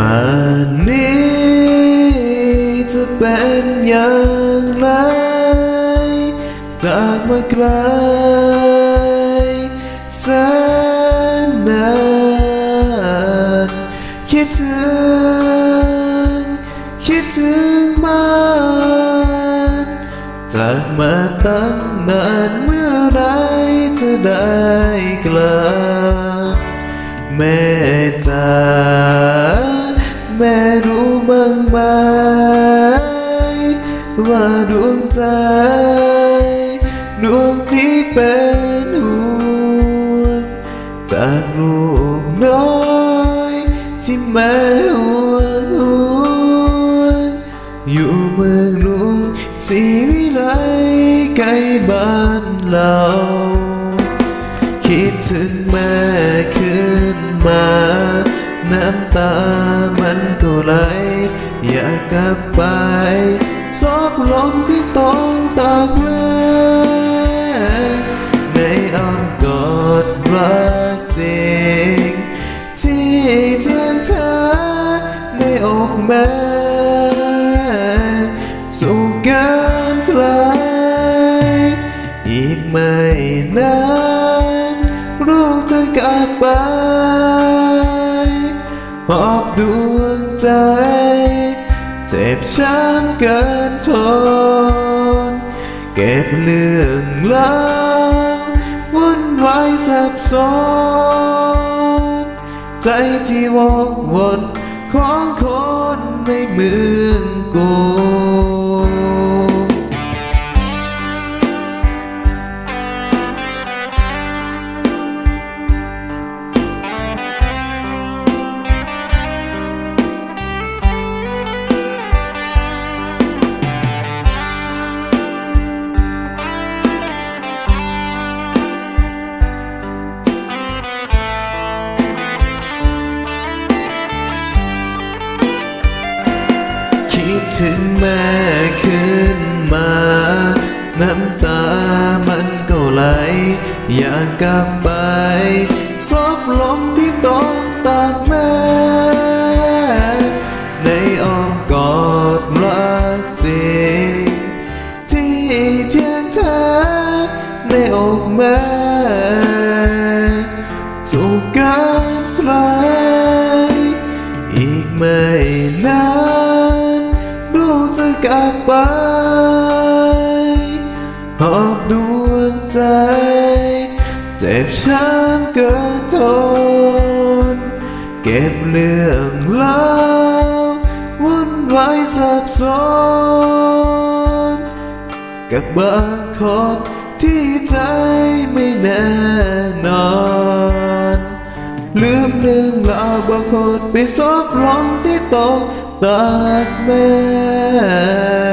ป่านนี้จะเป็นอย่างไรจากมาไกลแสนนานคิดถึง คิดถึงมันจากมาตั้งนานเมื่อไรจะได้กลับแม่จ๋า ดวงใจดวงนี้เป็นห่วงจากลูกน้อยที่แม่ห่วงห่วงอยู่เมืองหลวงศรีวิไลใกล้บ้านเราคิดถึงแม่ขึ้นมาน้ำตา อกแม่สู่กันไกลอีกไม่นานลูกจะกลับไปหอบดวงใจ เจ็บช้ำเกินทน เก็บเรื่องราววุ่นวายสับสนใจที่วอกวนของคน ในเมืองกู ถึงแม่ขึ้นมา น้ำตามันก็ไหล อยากกลับไปซบลงที่ตรงตากแม่ ในอ้อมกอดรักจริงที่เที่ยงแท้ในอกแม่ กจะกลับไปหอบดวงใจ เจ็บช้ำเกินทน เก็บเรื่องเล่าวุ่นวายสับสนกับบางคนที่ใจไม่แน่ ลืมเรื่องราวบางคนไปซบลงที่ตกตากแม่